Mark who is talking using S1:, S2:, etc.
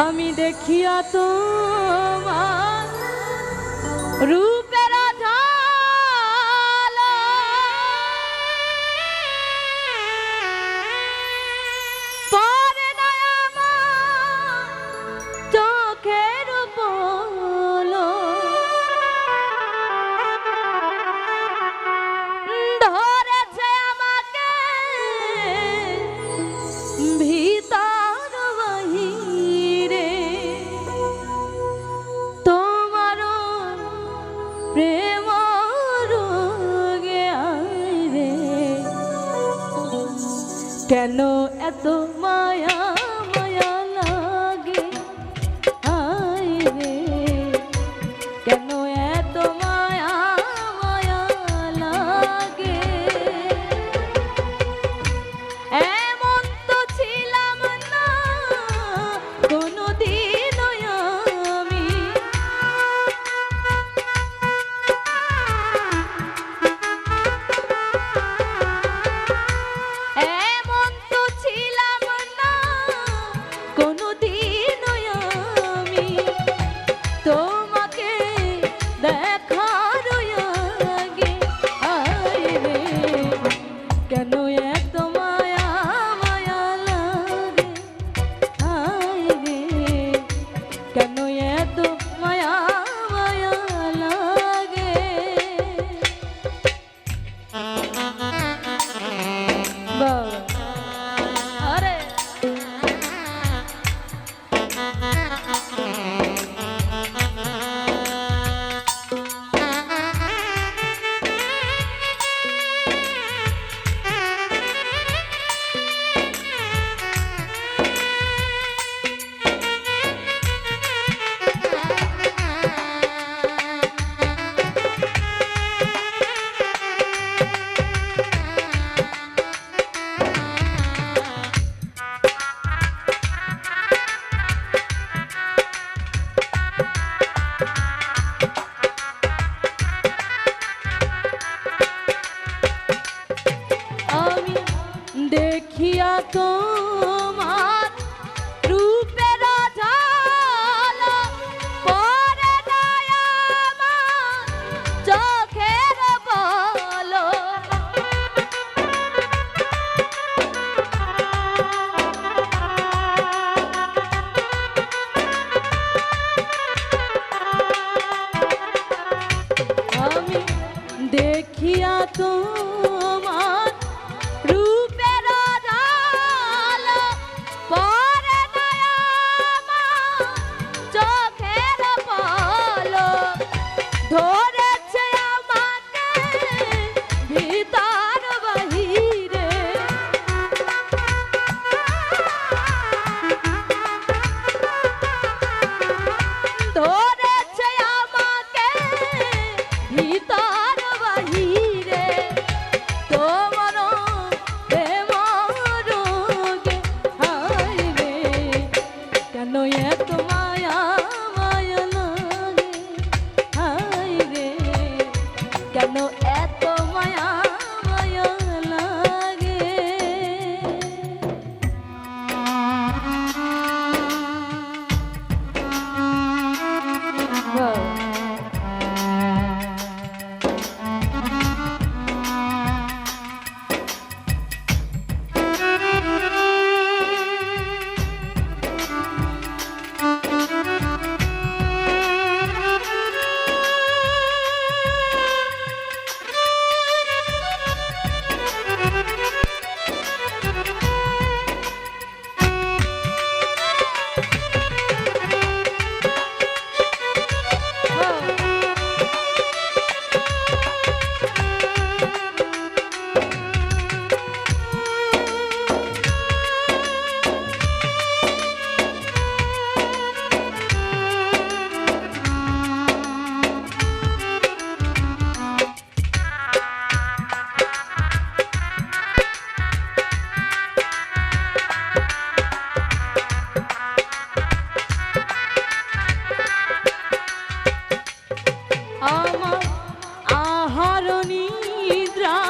S1: আমি দেখিয়া তোমার রূপ প্রেম কেন এত মায়া? सखिया तू। নিদ্রা